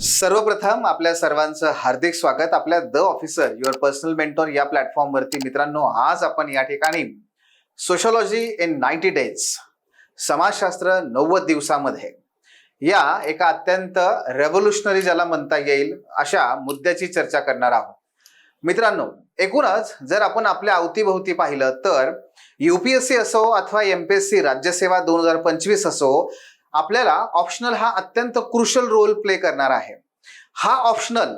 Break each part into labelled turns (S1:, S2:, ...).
S1: सर्वप्रथम आपल्या सर्वांचं हार्दिक स्वागत. आपल्या the officer your personal mentor या प्लॅटफॉर्मवरती मित्रांनो आज आपण या ठिकाणी सोशोलॉजी इन नाईन्टी डेज समाजशास्त्र नव्वद दिवसामध्ये या एका अत्यंत रेव्होल्युशनरी ज्याला म्हणता येईल अशा मुद्द्याची चर्चा करणार आहोत. मित्रांनो एकूणच जर आपण आपल्या अवतीभोवती पाहिलं तर युपीएससी असो अथवा एमपीएससी राज्यसेवा दोन हजार पंचवीस असो आपल्याला ऑप्शनल हा अत्यंत क्रुशल रोल प्ले करणार आहे. हा ऑप्शनल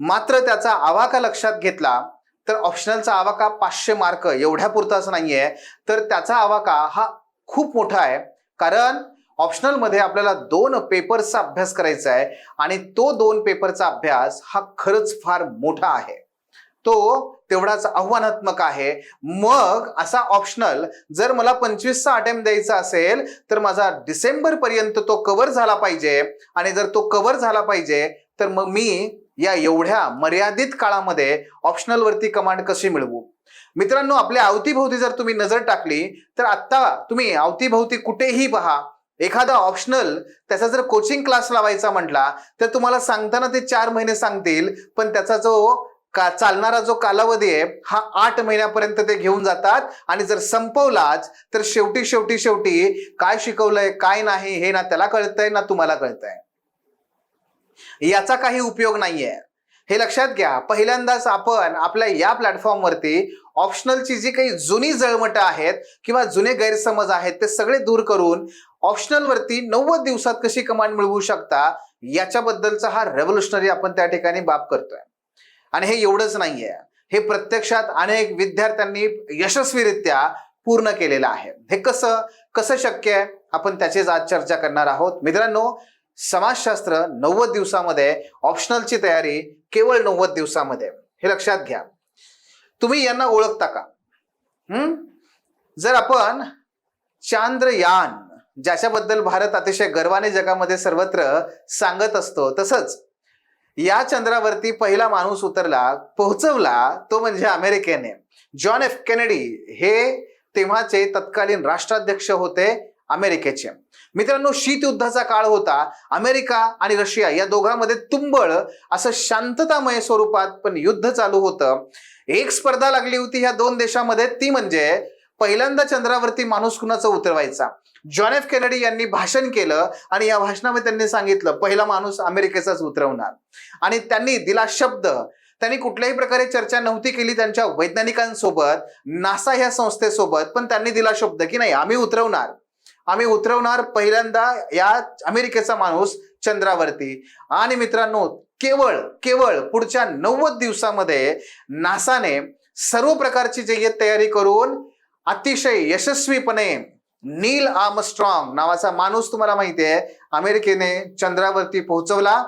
S1: मात्र त्याचा आवाका लक्षात घेतला तर ऑप्शनलचा आवाका पाचशे मार्क एवढ्या नाही नाहीये. तर त्याचा आवाका हा खूप मोठा आहे. कारण ऑप्शनलमध्ये आपल्याला दोन पेपरचा अभ्यास करायचा आहे आणि तो दोन पेपरचा अभ्यास हा खरंच फार मोठा आहे. तो तेवढाच आव्हानात्मक आहे. मग असा ऑप्शनल जर मला पंचवीसचा अटेम्प्ट द्यायचा असेल तर माझा डिसेंबर पर्यंत तो कव्हर झाला पाहिजे. आणि जर तो कव्हर झाला पाहिजे तर मग मी या एवढ्या मर्यादित काळामध्ये ऑप्शनल वरती कमांड कशी मिळवू? मित्रांनो आपल्या अवतीभोवती जर तुम्ही नजर टाकली तर आत्ता तुम्ही अवतीभोवती कुठेही पहा. एखादा ऑप्शनल त्याचा जर कोचिंग क्लास लावायचा म्हटला तर तुम्हाला सांगताना ते चार महिने सांगतील पण त्याचा जो का चालणारा जो कालावधी आहे हा आठ महिन्यापर्यंत ते घेऊन जातात. आणि जर संपवलाच तर शेवटी शेवटी शेवटी काय शिकवलंय काय नाही हे ना त्याला कळतंय ना तुम्हाला कळतंय. याचा काही उपयोग नाहीये. हे लक्षात घ्या पहिल्यांदाच आपण आपल्या या प्लॅटफॉर्मवरती ऑप्शनलची जी काही जुनी जळमटं आहेत किंवा जुने गैरसमज आहेत ते सगळे दूर करून ऑप्शनल वरती नव्वद दिवसात कशी कमांड मिळवू शकता याच्याबद्दलचा हा रेव्होल्युशनरी आपण त्या ठिकाणी बाब करतोय. आणि हे एवढंच नाहीये. हे प्रत्यक्षात अनेक विद्यार्थ्यांनी यशस्वीरित्या पूर्ण केलेलं आहे. हे कसं कसं शक्य आहे? आपण त्याचीच आज चर्चा करणार आहोत. मित्रांनो समाजशास्त्र नव्वद दिवसामध्ये ऑप्शनलची तयारी केवळ नव्वद दिवसामध्ये. हे लक्षात घ्या. तुम्ही यांना ओळखता का? हम्म जर आपण चांद्रयान ज्याच्याबद्दल भारत अतिशय गर्वाने जगामध्ये सर्वत्र सांगत असतो तसंच या चंद्रावरती पहिला माणूस उतरला पोहोचवला तो म्हणजे अमेरिकेने. जॉन एफ केनेडी हे तेव्हाचे तत्कालीन राष्ट्राध्यक्ष होते अमेरिकेचे. मित्रांनो शीत युद्धाचा काळ होता. अमेरिका आणि रशिया या दोघांमध्ये तुंबळ असं शांततामय स्वरूपात पण युद्ध चालू होतं. एक स्पर्धा लागली होती ह्या दोन देशामध्ये ती म्हणजे पहिल्यांदा चंद्रावरती माणूस कुणाचा उतरवायचा? जॉन एफ केनेडी यांनी भाषण केलं आणि या भाषणामध्ये त्यांनी सांगितलं पहिला माणूस अमेरिकेचाच उतरवणार. आणि त्यांनी दिला शब्द. त्यांनी कुठल्याही प्रकारे चर्चा नव्हती केली त्यांच्या वैज्ञानिकांसोबत नासा ह्या संस्थेसोबत पण त्यांनी दिला शब्द की नाही आम्ही उतरवणार. आम्ही उतरवणार पहिल्यांदा या अमेरिकेचा माणूस चंद्रावरती. आणि मित्रांनो केवळ केवळ पुढच्या नव्वद दिवसामध्ये नासाने सर्व प्रकारची जय्यत तयारी करून अतिशय यशस्वीपणे नील आर्मस्ट्रॉंग नावाचा माणूस तुम्हाला माहिती आहे. अमेरिकेने चंद्रावरती पोहोचवला.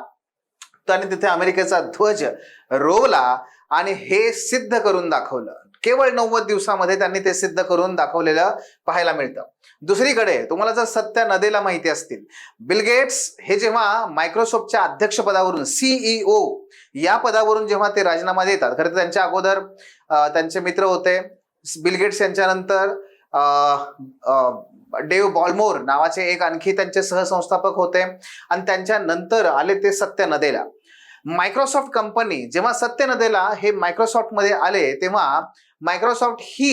S1: त्याने तिथे अमेरिकेचा ध्वज रोवला आणि हे सिद्ध करून दाखवलं. केवळ नव्वद दिवसामध्ये त्यांनी ते सिद्ध करून दाखवलेलं पाहायला मिळतं. दुसरीकडे तुम्हाला जर सत्या नदेला माहिती असतील बिल गेट्स हे जेव्हा मायक्रोसॉफ्टच्या अध्यक्षपदावरून सीईओ या पदावरून जेव्हा ते राजीनामा देतात खरं तर त्यांच्या अगोदर त्यांचे मित्र होते. बिल गेट्स यांच्यानंतर डेव बॉलमोर नावाचे एक आणखी त्यांचे सहसंस्थापक होते. आणि त्यांच्या नंतर आले ते सत्य नदेला. मायक्रोसॉफ्ट कंपनी जेव्हा सत्य नदेला हे मायक्रोसॉफ्टमध्ये आले तेव्हा मायक्रोसॉफ्ट ही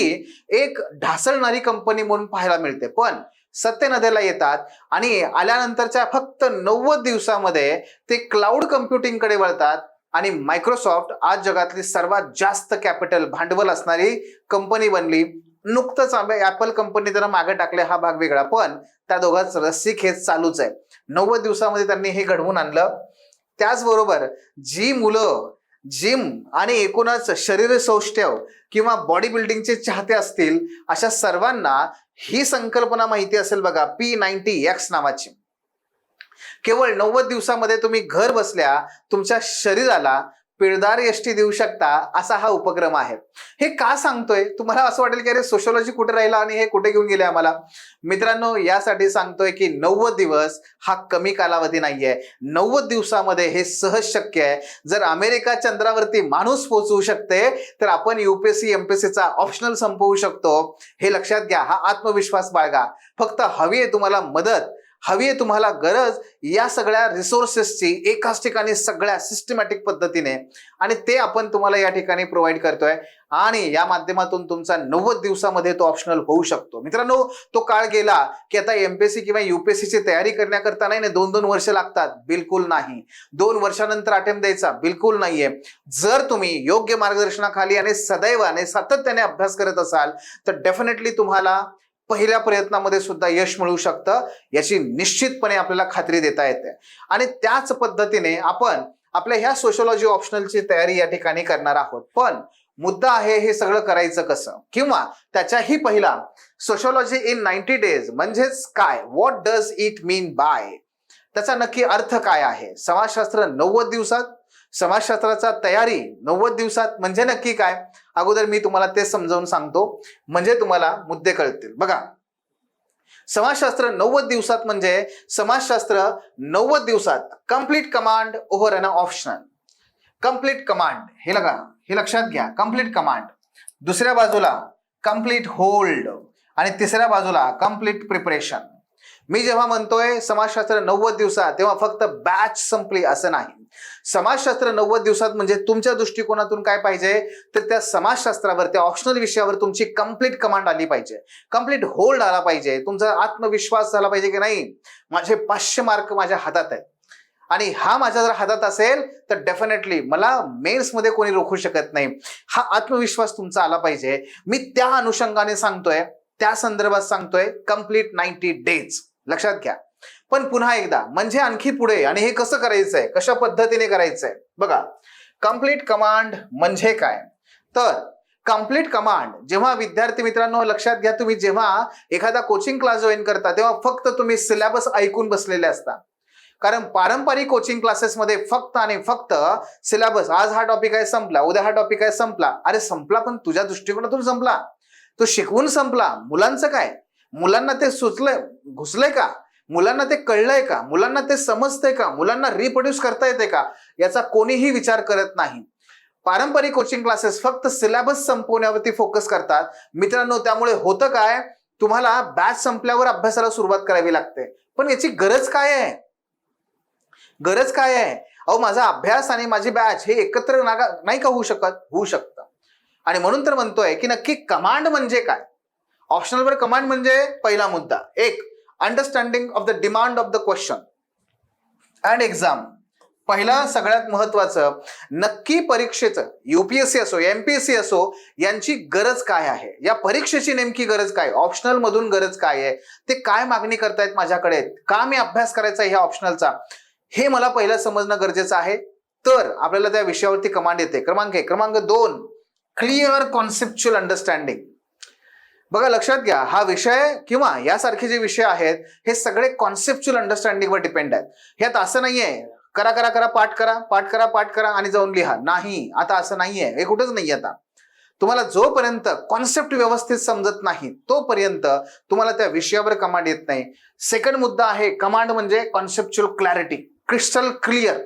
S1: एक ढासळणारी कंपनी म्हणून पाहायला मिळते. पण सत्य नदेला येतात आणि आल्यानंतरच्या फक्त नव्वद दिवसामध्ये ते क्लाउड कम्प्युटिंगकडे वळतात. आणि मायक्रोसॉफ्ट आज जगातली सर्वात जास्त कॅपिटल भांडवल असणारी कंपनी बनली. नुकतंच ऍपल कंपनी त्यांना मागे टाकले हा भाग वेगळा. पण त्या दोघांच रस्सी खेच चालूच आहे. नव्वद दिवसामध्ये त्यांनी हे घडवून आणलं. त्याचबरोबर जी मुलं जिम आणि एकूणच शरीर सौष्ठव किंवा बॉडी बिल्डिंगचे चाहते असतील अशा सर्वांना ही संकल्पना माहिती असेल बघा पी नाईन्टी एक्स नावाची. केवळ नव्वद दिवसामध्ये तुम्ही घर बसल्या तुमच्या शरीराला पिळदार यष्टी देऊ शकता असा हा उपक्रम आहे. हे का सांगतोय? तुम्हाला असं वाटेल की अरे सोशोलॉजी कुठे राहिला आणि हे कुठे घेऊन गेले आम्हाला? मित्रांनो यासाठी सांगतोय की नव्वद दिवस हा कमी कालावधी नाहीये. नव्वद दिवसामध्ये हे सहज शक्य आहे. जर अमेरिका चंद्रावरती माणूस पोहोचवू शकते तर आपण युपीएससी एमपीएससीचा ऑप्शनल संपवू शकतो. हे लक्षात घ्या. हा आत्मविश्वास बाळगा. फक्त हवी आहे तुम्हाला मदत. हवी आहे तुम्हाला गरज या सगळ्या रिसोर्सेसची एकाच ठिकाणी सगळ्या सिस्टमॅटिक पद्धतीने. आणि ते आपण तुम्हाला या ठिकाणी प्रोव्हाइड करतोय. आणि या माध्यमातून तुमचा नव्वद दिवसामध्ये तो ऑप्शनल होऊ शकतो. मित्रांनो तो काळ गेला की आता एमपीएससी किंवा युपीएससीची तयारी करण्याकरता नाही दोन दोन वर्ष लागतात. बिलकुल नाही. दोन वर्षानंतर अटेम्प्ट द्यायचा. बिलकुल नाहीये. जर तुम्ही योग्य मार्गदर्शनाखाली आणि सदैवाने सातत्याने अभ्यास करत असाल तर डेफिनेटली तुम्हाला पहिल्या प्रयत्नामध्ये सुद्धा यश मिळू शकतं याची निश्चितपणे आपल्याला खात्री देता येते. आणि त्याच पद्धतीने आपण आपल्या ह्या सोशोलॉजी ऑप्शनलची तयारी या ठिकाणी करणार आहोत. पण मुद्दा आहे हे सगळं करायचं कसं? किंवा त्याच्याही पहिला सोशोलॉजी इन नाईन्टी डेज म्हणजेच काय? What does it mean by त्याचा नक्की अर्थ काय आहे? समाजशास्त्र नव्वद दिवसात समाजशास्त्राचा तयारी नव्वद दिवसात म्हणजे नक्की काय? अगोदर मी तुम्हाला ते समजावून सांगतो. म्हणजे तुम्हाला मुद्दे कळतील. बघा. समाजशास्त्र नव्वद दिवसात म्हणजे समाजशास्त्र नव्वद दिवसात. कंप्लीट कमांड ओव्हर अन ऑप्शनल कंप्लीट कमांड हे लगा. हे लक्षात घ्या. कंप्लीट कमांड दुसऱ्या बाजूला कंप्लीट होल्ड आणि तिसऱ्या बाजूला कंप्लीट प्रिपरेशन मी जेव्हा म्हणतोय समाजशास्त्र नव्वद दिवसात तेव्हा फक्त बॅच संपली असं नाही. समाजशास्त्र नव्वद दिवसात म्हणजे तुमच्या दृष्टिकोनातून काय पाहिजे? तर त्या समाजशास्त्रावर त्या ऑप्शनल विषयावर तुमची कंप्लीट कमांड आली पाहिजे. कंप्लीट होल्ड आला पाहिजे. तुमचा आत्मविश्वास झाला पाहिजे की नाही? माझे पाचशे मार्क माझ्या हातात आहेत. आणि हा माझ्या जर हातात असेल तर डेफिनेटली मला मेन्समध्ये कोणी रोखू शकत नाही. हा आत्मविश्वास तुमचा आला पाहिजे. मी त्या अनुषंगाने सांगतोय त्या संदर्भात सांगतोय कंप्लीट नाईन्टी डेज लक्षात घ्या. पण पुन्हा एकदा म्हणजे आणखी पुढे आणि हे कसं करायचंय? कशा पद्धतीने करायचंय? बघा कंप्लीट कमांड म्हणजे काय? तर कंप्लीट कमांड जेव्हा विद्यार्थी मित्रांनो लक्षात घ्या तुम्ही जेव्हा एखादा कोचिंग क्लास जॉईन करता तेव्हा फक्त तुम्ही सिलेबस ऐकून बसलेले असता. कारण पारंपरिक कोचिंग क्लासेसमध्ये फक्त आणि फक्त सिलेबस आज हा टॉपिक आहे संपला उद्या हा टॉपिक आहे संपला. अरे संपला पण तुझ्या दृष्टिकोनातून संपला. तो शिकवून संपला. मुलांचं काय? मुलांना ते सुचलंय घुसलंय का? मुलांना ते कळलंय का? मुलांना ते समजतंय का? मुलांना रिप्रोड्यूस करता येते का? याचा कोणीही विचार करत नाही. पारंपरिक कोचिंग क्लासेस फक्त सिलेबस संपवण्यावरती फोकस करतात. मित्रांनो त्यामुळे होतं काय? तुम्हाला बॅच संपल्यावर अभ्यासाला सुरुवात करावी लागते. पण याची गरज काय आहे? गरज काय आहे? अहो माझा अभ्यास आणि माझी बॅच हे एकत्र नागा नाही का होऊ शकत? होऊ शकतं. आणि म्हणून तर म्हणतोय की नक्की कमांड म्हणजे काय? ऑप्शनलवर कमांड म्हणजे पहिला मुद्दा. एक understanding of the demand of the question and exam पहिला सगळ्यात महत्वाचं नक्की परीक्षेचं युपीएससी असो एमपीएससी असो यांची गरज काय आहे? या परीक्षेची नेमकी गरज काय? ऑप्शनल मधून गरज काय आहे? ते काय मागणी करतायत माझ्याकडे? का मी अभ्यास करायचा ह्या ऑप्शनलचा हे मला पहिलं समजणं गरजेचं आहे. तर आपल्याला त्या विषयावरती कमांड येते. क्रमांक एक क्रमांक दोन क्लिअर कॉन्सेप्च्युअल अंडरस्टँडिंग बघा लक्षात घ्या हा विषय किंवा यासारखे जे विषय आहेत हे सगळे कॉन्सेप्च्युअल अंडरस्टँडिंगवर डिपेंड आहेत. ह्यात असं नाहीये करा करा करा पाठ करा पाठ करा पाठ करा आणि जाऊन लिहा. नाही आता असं नाहीये हे कुठंच नाही आता. तुम्हाला जोपर्यंत कॉन्सेप्ट व्यवस्थित समजत नाही तोपर्यंत तुम्हाला त्या विषयावर कमांड येत नाही. सेकंड मुद्दा आहे कमांड म्हणजे कॉन्सेप्च्युअल क्लॅरिटी क्रिस्टल क्लिअर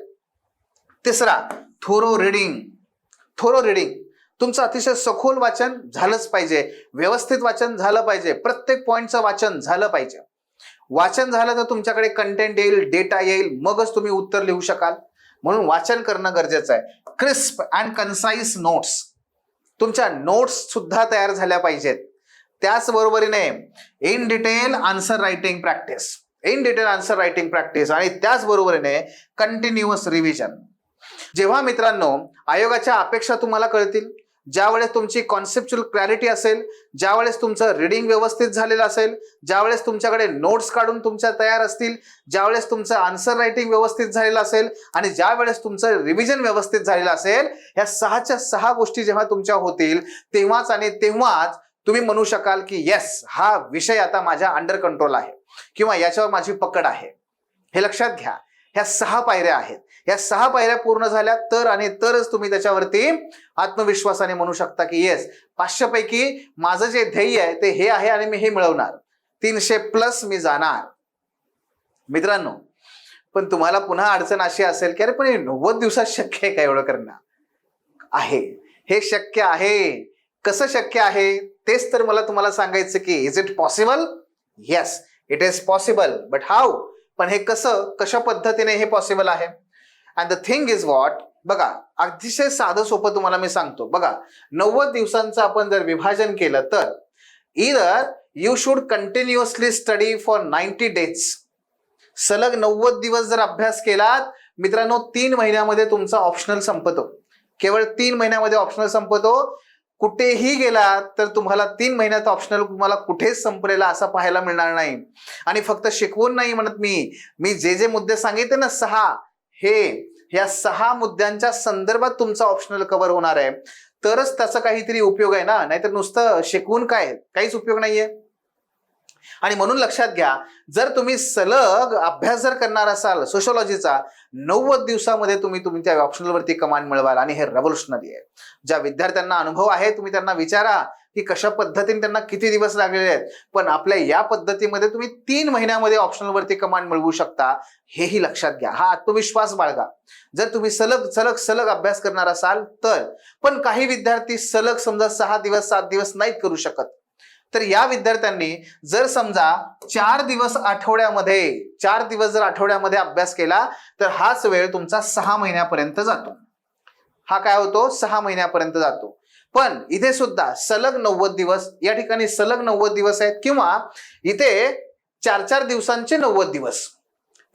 S1: तिसरा थोरो रिडिंग थोरो रिडिंग तुमचं अतिशय सखोल वाचन झालंच पाहिजे. व्यवस्थित वाचन झालं पाहिजे. प्रत्येक पॉईंटचं वाचन झालं पाहिजे. वाचन झालं तर तुमच्याकडे कंटेंट येईल डेटा येईल मगच तुम्ही उत्तर लिहू शकाल. म्हणून वाचन करणं गरजेचं आहे. क्रिस्प अँड कन्साईस नोट्स तुमच्या नोट्स सुद्धा तयार झाल्या पाहिजेत. त्याचबरोबरीने in detail answer writing practice in detail answer writing practice आणि त्याचबरोबरीने कंटिन्युअस रिव्हिजन जेव्हा मित्रांनो आयोगाच्या अपेक्षा तुम्हाला कळतील ज्यावेळेस तुमची कॉन्सेप्च्युअल क्लॅरिटी असेल ज्यावेळेस तुमचं रिडिंग व्यवस्थित झालेलं असेल ज्यावेळेस तुमच्याकडे नोट्स काढून तुमच्या तयार असतील ज्यावेळेस तुमचं आन्सर रायटिंग व्यवस्थित झालेलं असेल आणि ज्या वेळेस तुमचं रिव्हिजन व्यवस्थित झालेलं असेल ह्या सहाच्या सहा गोष्टी जेव्हा तुमच्या होतील तेव्हाच आणि तेव्हाच तुम्ही म्हणू शकाल की येस हा विषय आता माझ्या अंडर कंट्रोल आहे किंवा याच्यावर माझी पकड आहे. हे लक्षात घ्या. ह्या सहा पायऱ्या आहेत. या सहा पायऱ्या पूर्ण झाल्या तर आणि तरच तुम्ही त्याच्यावरती आत्मविश्वासाने म्हणू शकता की येस पाचशेपैकी माझं जे ध्येय आहे ते हे आहे आणि मी हे मिळवणार. तीनशे प्लस मी जाणार. मित्रांनो पण तुम्हाला पुन्हा अडचण अशी असेल की अरे पण हे नव्वद दिवसात शक्य आहे का एवढं करणं? आहे. हे शक्य आहे. कसं शक्य आहे? तेच तर मला तुम्हाला सांगायचं की is it possible yes it is possible but how पण हे कसं कशा पद्धतीने हे पॉसिबल आहे? And the thing is what बघा अतिशय साधं सोपं तुम्हाला मी सांगतो. बघा नव्वद दिवसांचं आपण जर विभाजन केलं तर either you should continuously study for ninety days सलग नव्वद दिवस जर अभ्यास केलात मित्रांनो तीन महिन्यामध्ये तुमचा ऑप्शनल संपतो. केवळ तीन महिन्यामध्ये ऑप्शनल संपतो. कुठेही गेलात तर तुम्हाला तीन महिन्यात ऑप्शनल तुम्हाला कुठेच संपलेला असा पाहायला मिळणार नाही. आणि फक्त शिकवून नाही म्हणत मी. मी जे जे मुद्दे सांगितले ना सहा हे ह्या सहा मुद्द्यांच्या संदर्भात तुमचा ऑप्शनल कव्हर होणार आहे. तरच त्याचा काहीतरी उपयोग आहे ना? नाहीतर नुसतं शिकवून काय? काहीच उपयोग नाहीये. आणि म्हणून लक्षात घ्या जर तुम्ही सलग अभ्यास जर करणार असाल सोशोलॉजीचा नव्वद दिवसामध्ये तुम्ही तुम्ही त्या ऑप्शनलवरती कमांड मिळवाल आणि हे रेव्होल्युशनरी आहे. ज्या विद्यार्थ्यांना अनुभव आहे तुम्ही त्यांना विचारा की कशा पद्धतीने त्यांना किती दिवस लागलेले आहेत. पण आपल्या या पद्धतीमध्ये तुम्ही तीन महिन्यामध्ये ऑप्शनलवरती कमांड मिळवू शकता हेही लक्षात घ्या. हा आत्मविश्वास बाळगा. जर तुम्ही सलग सलग सलग अभ्यास करणार असाल तर पण काही विद्यार्थी सलग समजा सहा दिवस सात दिवस नाहीत करू शकत. तर या विद्यार्थ्यांनी जर समजा चार दिवस आठवड्यामध्ये चार दिवस जर आठवड्यामध्ये अभ्यास केला तर हाच वेळ तुमचा सहा महिन्यापर्यंत जातो. हा काय होतो? सहा महिन्यापर्यंत जातो. पण इथे सुद्धा सलग नव्वद दिवस या ठिकाणी सलग नव्वद दिवस आहेत किंवा इथे चार चार दिवसांचे नव्वद दिवस.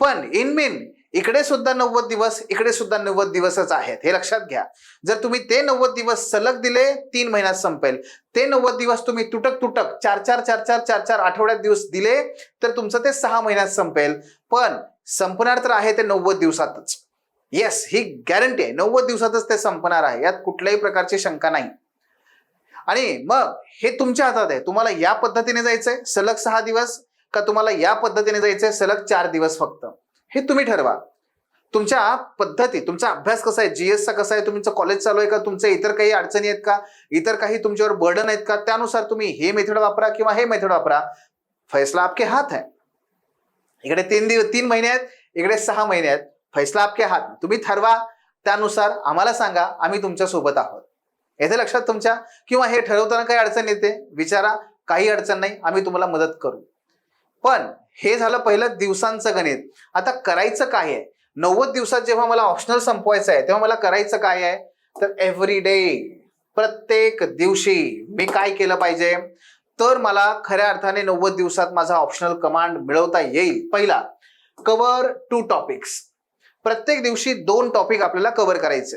S1: पण इनमिन इकडे सुद्धा नव्वद दिवस इकडे सुद्धा नव्वद दिवसच आहेत. हे लक्षात घ्या. जर तुम्ही ते नव्वद दिवस सलग दिले तीन महिन्यात संपेल. ते नव्वद दिवस तुम्ही तुटक तुटक चार चार चार चार चार चार आठवड्यात दिवस दिले तर तुमचं ते सहा महिन्यात संपेल. पण संपणार तर आहे ते नव्वद दिवसातच. येस ही गॅरंटी आहे. नव्वद दिवसातच ते संपणार आहे. यात कुठल्याही प्रकारची शंका नाही. आणि मग हे तुमच्या हातात आहे. तुम्हाला या पद्धतीने जायचंय सलग सहा दिवस का तुम्हाला या पद्धतीने जायचंय सलग चार दिवस फक्त? हे तुम्ही ठरवा. तुमच्या पद्धती तुमचा अभ्यास कसा आहे? जीएसचा कसा आहे? तुमचं कॉलेज चालू आहे का? तुमचे इतर काही अडचणी आहेत का? इतर काही तुमच्यावर बर्डन आहेत का? त्यानुसार तुम्ही हे मेथड वापरा किंवा हे मेथड वापरा. फैसला आपके हात आहे इकडे तीन दिवस तीन महिने आहेत इकडे सहा महिने आहेत. फैसला आपके हात. तुम्ही ठरवा. त्यानुसार आम्हाला सांगा आम्ही तुमच्यासोबत आहोत. याच्या लक्षात तुमच्या? किंवा हे ठरवताना काही अडचण येते? विचारा काही अडचण नाही आम्ही तुम्हाला मदत करू. पण हे झालं पहिलं दिवसांचं गणित. आता करायचं काय आहे? नव्वद दिवसात जेव्हा मला ऑप्शनल संपवायचं आहे तेव्हा मला करायचं काय आहे? तर एव्हरी डे प्रत्येक दिवशी मी काय केलं पाहिजे? तर मला खऱ्या अर्थाने नव्वद दिवसात माझा ऑप्शनल कमांड मिळवता येईल. पहिला कव्हर टू टॉपिक्स प्रत्येक दिवशी दोन टॉपिक आपल्याला कव्हर करायचे.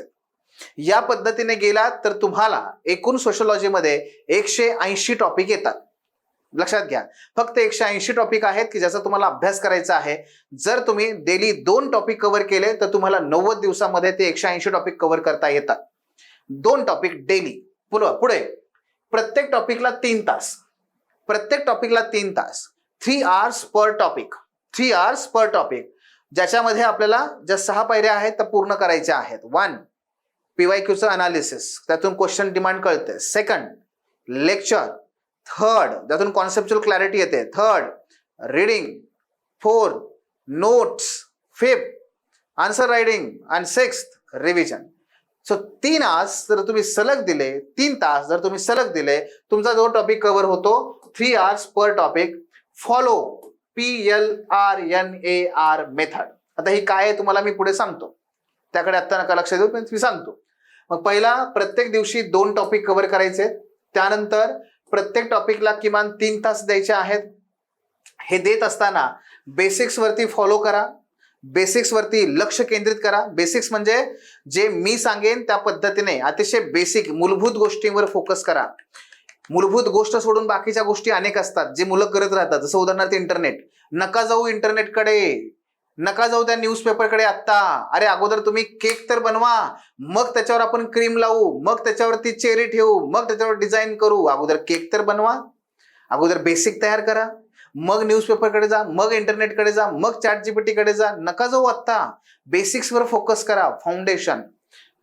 S1: या पद्धतीने गेलात तर तुम्हाला एकूण सोशोलॉजीमध्ये एकशे ऐंशी टॉपिक येतात. लक्षात घ्या. फक्त एकशे ऐंशी टॉपिक आहेत की ज्याचा तुम्हाला अभ्यास करायचा आहे. जर तुम्ही डेली दोन टॉपिक कव्हर केले तर तुम्हाला नव्वद दिवसामध्ये ते एकशे ऐंशी टॉपिक कव्हर करता येतात. दोन टॉपिक डेली पुढे प्रत्येक टॉपिकला तीन तास. प्रत्येक टॉपिकला तीन तास. Three hours per topic three hours per topic ज्याच्यामध्ये आपल्याला ज्या सहा पायऱ्या आहेत त्या पूर्ण करायच्या आहेत. वन पीवाय क्यूचं अनालिसिस त्यातून क्वेश्चन डिमांड कळते. सेकंड लेक्चर थर्ड त्यातून कॉन्सेप्च्युअल क्लॅरिटी येते. Third reading fourth notes fifth answer writing and six revision so तीन आस जर तुम्ही सलग दिले तीन तास जर तुम्ही सलग दिले तुमचा जो टॉपिक कव्हर होतो three hours per topic follow P L R N A R method आता ही काय आहे तुम्हाला मी पुढे सांगतो. त्याकडे आत्ता नका लक्ष देऊ पण मी सांगतो. मग पहिला प्रत्येक दिवशी दोन टॉपिक कव्हर करायचे. त्यानंतर प्रत्येक टॉपिकला किमान तीन तास द्यायचे आहेत. हे देत असताना बेसिक्सवरती फॉलो करा. बेसिक्सवरती लक्ष केंद्रित करा. बेसिक्स म्हणजे जे मी सांगेन त्या पद्धतीने अतिशय बेसिक मूलभूत गोष्टींवर फोकस करा. मूलभूत गोष्ट सोडून बाकीच्या गोष्टी अनेक असतात जे मुलं करत राहतात. जसं उदाहरणार्थ इंटरनेट नका जाऊ इंटरनेटकडे नका जाऊ त्या न्यूजपेपरकडे आत्ता. अरे अगोदर तुम्ही केक तर बनवा. मग त्याच्यावर आपण क्रीम लावू. मग त्याच्यावरती चेरी ठेवू. मग त्याच्यावर डिझाईन करू. अगोदर केक तर बनवा. अगोदर बेसिक तयार करा. मग न्यूजपेपरकडे जा. मग इंटरनेटकडे जा. मग चॅट जीपीटीकडे जा. नका जाऊ आत्ता. बेसिक्सवर फोकस करा. Foundation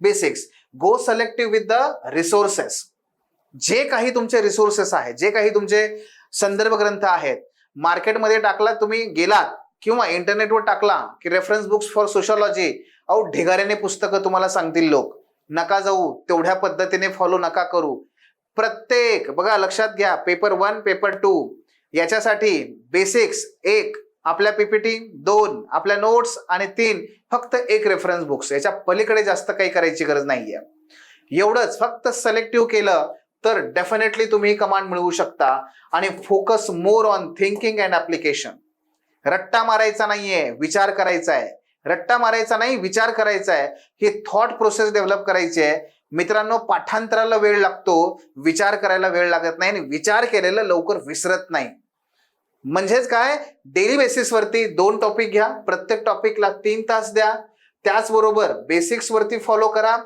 S1: basics go selective with the resources जे काही तुमचे रिसोर्सेस आहेत जे काही तुमचे संदर्भ ग्रंथ आहेत मार्केटमध्ये टाकला तुम्ही गेलात किंवा इंटरनेटवर टाकला की रेफरन्स बुक्स फॉर सोशॉलॉजी अहो ढिगाऱ्याने पुस्तकं तुम्हाला सांगतील लोक. नका जाऊ तेवढ्या पद्धतीने फॉलो नका करू. प्रत्येक बघा लक्षात घ्या पेपर वन पेपर टू याच्यासाठी बेसिक्स एक आपल्या पीपीटी दोन आपल्या नोट्स आणि तीन फक्त एक रेफरन्स बुक्स याच्या पलीकडे जास्त काही करायची गरज नाहीये. एवढंच फक्त सिलेक्टिव्ह केलं तर डेफिनेटली तुम्ही कमांड मिळवू शकता. आणि focus more on thinking and application रट्टा मारायचा नाहीये विचार करायचा आहे रट्टा मारायचा नाही विचार करायचा आहे ही थॉट प्रोसेस डेव्हलप करायची आहे. मित्रांनो पाठांतराला वेळ लागतो विचार करायला वेळ लागत नाही आणि विचार केलेलं लवकर विसरत नाही. म्हणजेच काय? डेली बेसिसवरती दोन टॉपिक घ्या. प्रत्येक टॉपिकला तीन तास द्या. त्याचबरोबर बेसिक्सवरती फॉलो करा.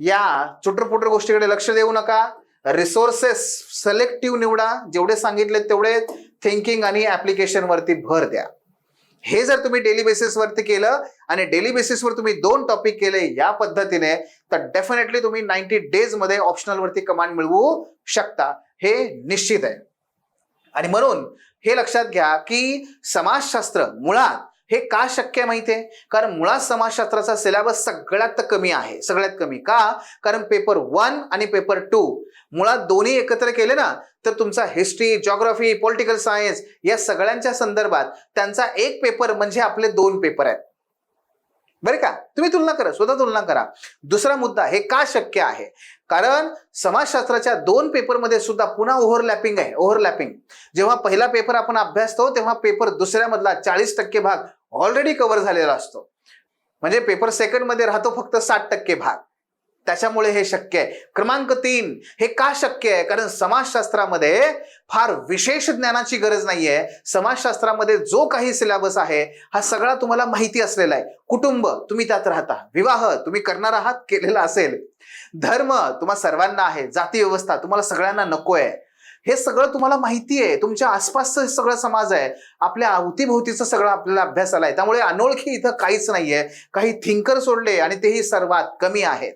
S1: या चुटरपुटर गोष्टीकडे लक्ष देऊ नका. रिसोर्सेस सिलेक्टिव्ह निवडा. जेवढे सांगितले तेवढे थिंकिंग आणि ॲप्लिकेशनवरती भर द्या. हे जर तुम्ही डेली बेसिसवरती केलं आणि डेली बेसिसवर तुम्ही दोन टॉपिक केले या पद्धतीने तर डेफिनेटली तुम्ही नाईन्टी डेजमध्ये ऑप्शनल कमांड मिळवू शकता. हे निश्चित आहे. आणि म्हणून हे लक्षात घ्या की समाजशास्त्र मुळात हे का शक्य आहे माहितीये कारण मुळात समाजशास्त्राचा सिलेबस सगळ्यात कमी आहे. सगळ्यात कमी. का? कारण पेपर वन आणि पेपर टू मुळात दोन्ही एकत्र केले ना तर तुमचा हिस्ट्री जॉग्राफी पॉलिटिकल सायन्स या सगळ्यांच्या संदर्भात त्यांचा एक पेपर म्हणजे आपले दोन पेपर आहेत. बरे का? तुम्ही तुलना करा. स्वतः तुलना करा. दुसरा मुद्दा हे का शक्य आहे? कारण समाजशास्त्राच्या दोन पेपरमध्ये सुद्धा पुन्हा ओव्हरलॅपिंग आहे. ओव्हरलॅपिंग जेव्हा पहिला पेपर आपण अभ्यासतो तेव्हा पेपर दुसऱ्यामधला चाळीस टक्के भाग ऑलरेडी कव्हर झालेला असतो. म्हणजे पेपर सेकंडमध्ये राहतो फक्त साठ टक्के भाग. त्याच्यामुळे हे शक्य आहे. क्रमांक तीन हे का शक्य आहे? कारण समाजशास्त्रामध्ये फार विशेष ज्ञानाची गरज नाहीये. समाजशास्त्रामध्ये जो काही सिलेबस आहे हा सगळा तुम्हाला माहिती असलेला आहे. कुटुंब तुम्ही त्यात राहता. विवाह तुम्ही करणार आहात केलेला असेल. धर्म तुम्हा सर्वांना आहे. जाती व्यवस्था तुम्हाला सगळ्यांना नको आहे हे सगळं तुम्हाला माहिती आहे. तुमच्या आसपासचं सगळं समाज आहे. आपल्या अवतीभोवतीचं सगळं आपल्याला अभ्यास आलाय. त्यामुळे अनोळखी इथं काहीच नाहीये. काही थिंकर सोडले आणि तेही सर्वात कमी आहेत.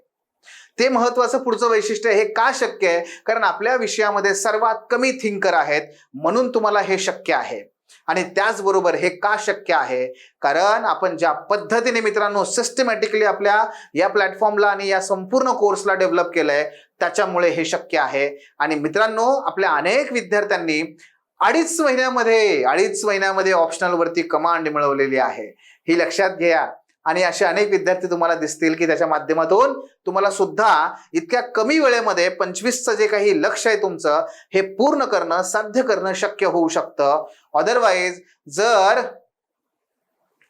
S1: ते महत्वाचं पुढचं वैशिष्ट्य हे का शक्य आहे? कारण आपल्या विषयामध्ये सर्वात कमी थिंकर आहेत. म्हणून तुम्हाला हे शक्य आहे. आणि त्याचबरोबर हे का शक्य आहे? कारण आपण ज्या पद्धतीने मित्रांनो सिस्टमॅटिकली आपल्या या प्लॅटफॉर्मला आणि या संपूर्ण कोर्सला डेव्हलप केलंय त्याच्यामुळे हे शक्य आहे. आणि मित्रांनो आपल्या अनेक विद्यार्थ्यांनी अडीच महिन्यामध्ये अडीच महिन्यामध्ये ऑप्शनल वरती कमांड मिळवलेली आहे. ही लक्षात घ्या. आणि असे अनेक विद्यार्थी तुम्हाला दिसतील की त्याच्या माध्यमातून तुम्हाला सुद्धा इतक्या कमी वेळेमध्ये पंचवीसचं जे काही लक्ष आहे तुमचं हे पूर्ण करणं साध्य करणं शक्य होऊ शकतं. अदरवाईज जर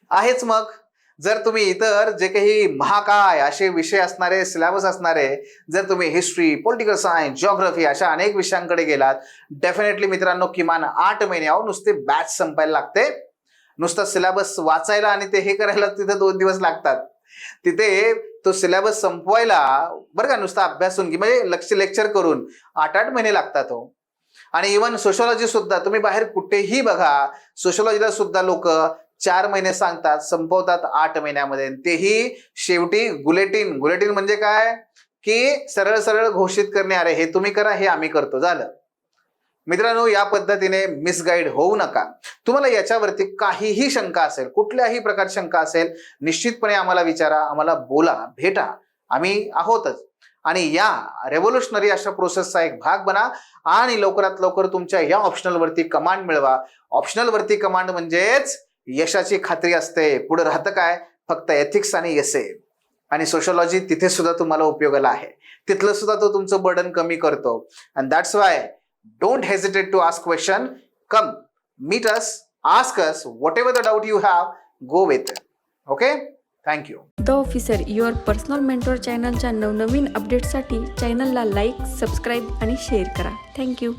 S1: आहेच मग. जर तुम्ही इतर जे काही महाकाय असे विषय असणारे सिलेबस असणारे जर तुम्ही हिस्ट्री पॉलिटिकल सायन्स जॉग्रफी अशा अनेक विषयांकडे गेलात डेफिनेटली मित्रांनो किमान आठ महिने अहो नुसते बॅच संपायला लागते. नुसतं सिलेबस वाचायला आणि ते हे करायला तिथे दोन दिवस लागतात. तिथे तो सिलेबस संपवायला बरं का नुसता अभ्यासून की म्हणजे लक्ष लेक्चर करून आठ आठ महिने लागतात हो आणि इवन सोशोलॉजी सुद्धा तुम्ही बाहेर कुठेही बघा सोशोलॉजीला सुद्धा लोक चार महिने सांगतात संपवतात आठ महिन्यामध्ये. तेही शेवटी गुलेटिन गुलेटिन म्हणजे काय? की सरळ सरळ घोषित करणे अरे हे तुम्ही करा हे आम्ही करतो. झालं. मित्रांनो या पद्धतीने मिसगाईड होऊ नका. तुम्हाला याच्यावरती काहीही शंका असेल कुठल्याही प्रकारची शंका असेल निश्चितपणे आम्हाला विचारा आम्हाला बोला भेटा. आम्ही आहोतच. आणि या रेव्होल्युशनरी अशा प्रोसेसचा एक भाग बना आणि लवकरात लवकर तुमच्या या ऑप्शनल वरती कमांड मिळवा. ऑप्शनल वरती कमांड म्हणजेच यशाची खात्री असते. पुढे राहतं काय? फक्त एथिक्स आणि एस आणि सोशोलॉजी तिथे सुद्धा तुम्हाला उपयोगाला आहे. तिथलं सुद्धा तो तुमचं बर्डन कमी करतो. And that's why don't hesitate to ask question come meet us ask us whatever the doubt you have go with okay thank you
S2: the officer your personal mentor चॅनलच्या नवनवीन अपडेट्ससाठी चॅनलला लाईक सबस्क्राईब आणि share करा. Thank you